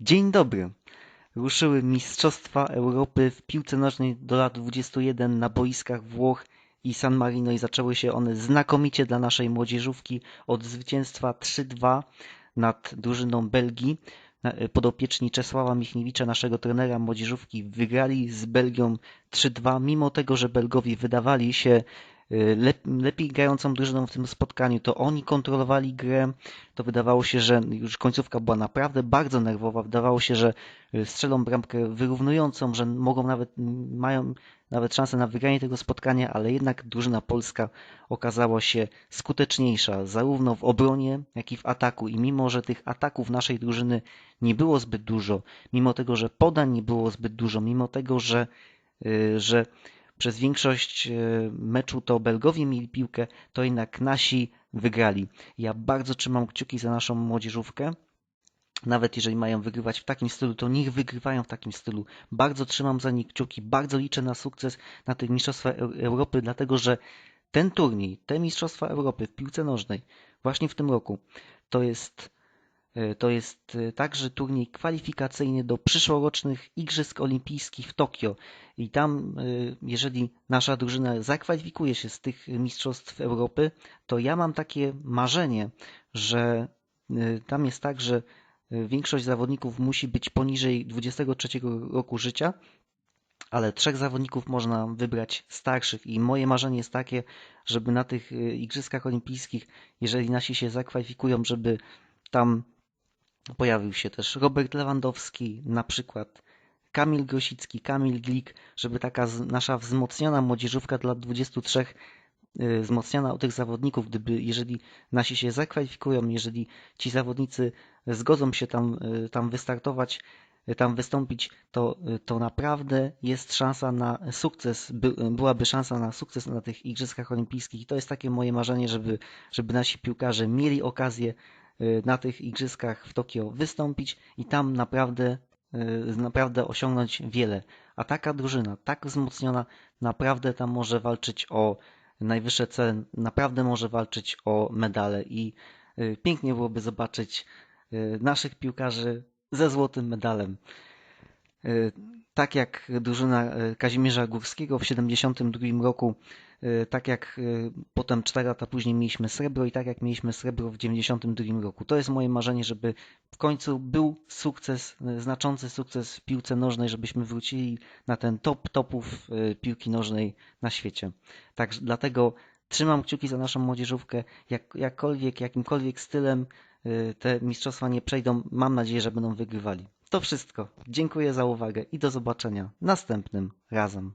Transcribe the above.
Dzień dobry. Ruszyły Mistrzostwa Europy w piłce nożnej do lat 21 na boiskach Włoch i San Marino i zaczęły się one znakomicie dla naszej młodzieżówki od zwycięstwa 3-2 nad drużyną Belgii. Podopieczni Czesława Michniewicza, naszego trenera młodzieżówki, wygrali z Belgią 3-2, mimo tego, że Belgowie wydawali się lepiej grającą drużyną w tym spotkaniu. To oni kontrolowali grę. To wydawało się, że już końcówka była naprawdę bardzo nerwowa. Wydawało się, że y, strzelą bramkę wyrównującą, że mogą nawet, mają nawet szansę na wygranie tego spotkania, ale jednak drużyna polska okazała się skuteczniejsza zarówno w obronie, jak i w ataku. I mimo, że tych ataków naszej drużyny nie było zbyt dużo, mimo tego, że podań nie było zbyt dużo, mimo tego, że, y, że przez większość e, meczu to Belgowie mieli piłkę, to jednak nasi wygrali. Ja bardzo trzymam kciuki za naszą młodzieżówkę. Nawet jeżeli mają wygrywać w takim stylu, to niech wygrywają w takim stylu. Bardzo trzymam za nich kciuki, bardzo liczę na sukces na tych Mistrzostwach Europy, dlatego że ten turniej, te Mistrzostwa Europy w piłce nożnej właśnie w tym roku, to jest to jest e, także turniej kwalifikacyjny do przyszłorocznych Igrzysk Olimpijskich w Tokio. I tam, e, jeżeli nasza drużyna zakwalifikuje się z tych Mistrzostw Europy, to ja mam takie marzenie, że tam jest tak, że większość zawodników musi być poniżej 23 roku życia, ale trzech zawodników można wybrać starszych i moje marzenie jest takie, żeby na tych Igrzyskach Olimpijskich, jeżeli nasi się zakwalifikują, żeby tam Pojawił się też Robert Lewandowski, na przykład Kamil Grosicki, Kamil Glik, żeby taka nasza wzmocniona młodzieżówka dla 23 y, wzmocniona od tych zawodników, gdyby, jeżeli nasi się zakwalifikują, jeżeli ci zawodnicy zgodzą się tam, y, tam wystartować, y, tam wystąpić, to, to naprawdę jest szansa na sukces, by, byłaby szansa na sukces na tych Igrzyskach Olimpijskich. I to jest takie moje marzenie, żeby, żeby nasi piłkarze mieli okazję na tych igrzyskach w Tokio wystąpić i tam naprawdę, y, naprawdę osiągnąć wiele. A taka drużyna, tak wzmocniona, naprawdę tam może walczyć o najwyższe cele, naprawdę może walczyć o medale i y, pięknie byłoby zobaczyć naszych piłkarzy ze złotym medalem. Tak jak drużyna Kazimierza Górskiego w 1972 roku Y, tak jak y, potem 4 lata później mieliśmy srebro i tak jak mieliśmy srebro w 92 roku. To jest moje marzenie, żeby w końcu był sukces, y, znaczący sukces w piłce nożnej, żebyśmy wrócili na ten top topów piłki nożnej na świecie. Tak, dlatego trzymam kciuki za naszą młodzieżówkę, jak, jakkolwiek, jakimkolwiek stylem te mistrzostwa nie przejdą, mam nadzieję, że będą wygrywali. To wszystko. Dziękuję za uwagę i do zobaczenia następnym razem.